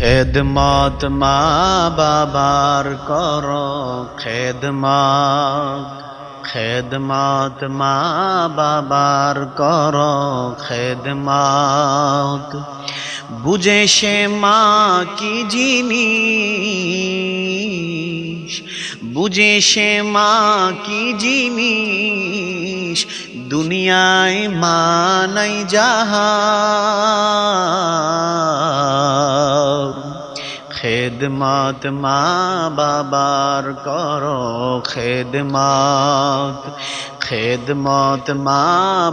খেদমত মা বাবার কর খেদ খেদমত। খেদমত মা বাবার কর খেদমত। বুঝে সে মা কি জিনিস? বুঝে সে মা কি জিনিস? দুনিয়ায় মা নাই যাহা। খেদমত মা বাবার করো খেদমত। খেদমত মা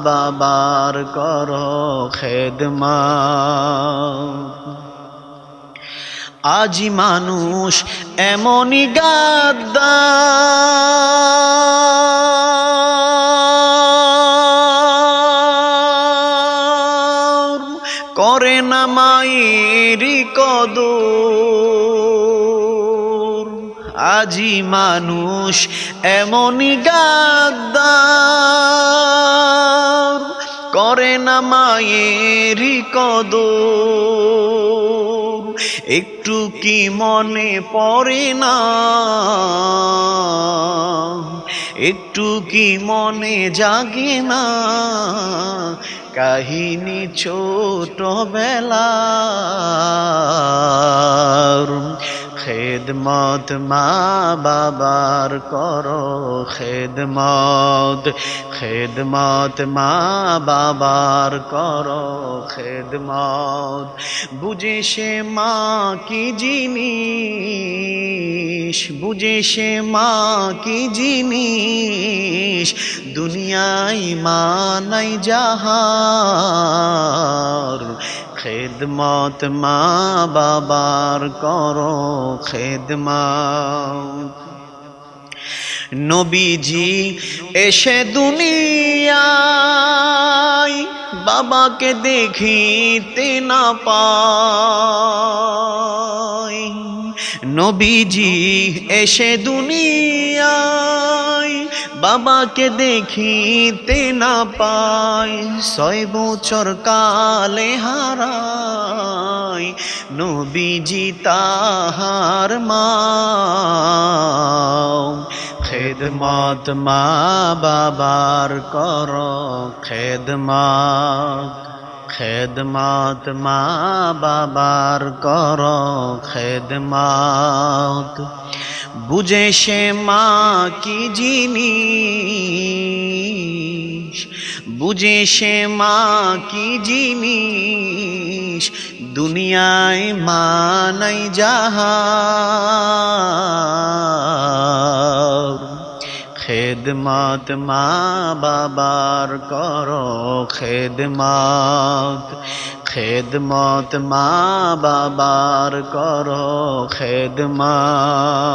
বাবার করো খেদমত। আজি মানুষ এমনই গাদ্দার। করে না মায়েরই কদর। আজি মানুষ এমনই গাদ্দার। করে না মায়েরই কদর। একটু কি মনে পড়ে না? একটু কি মনে জাগে না? কাহিনী ছোটবেলার খেদমত মা বাবার করো খেদমত খেদমত মা বাবার করো খেদমত। বুঝে সে মা কি জিনিস, বুঝে সে মা কি জিনিস, দুনিয়ায় মা নাই যাহার। খেদমত মা বাবার করো খেদমত। নবীজি এসে দুনিয়ায় বাবাকে দেখিতে না পায়। নবীজি এসে দুনিয়ায় বাবাকে দেখিতে না পায়, ছয় বছর কালে হারায়। নবীজি তাহার মা খেদমত মা বাবার কর, খেদমত। খেদমত মা বাবার কর খেদমত। বুঝে সে মা কি জিনিস? বুঝে সে মা কি জিনিস? দুনিয়ায় মা নাই যাহার খেদমত মা বাবার করো খেদমত খেদমত মা বাবার করো খেদমত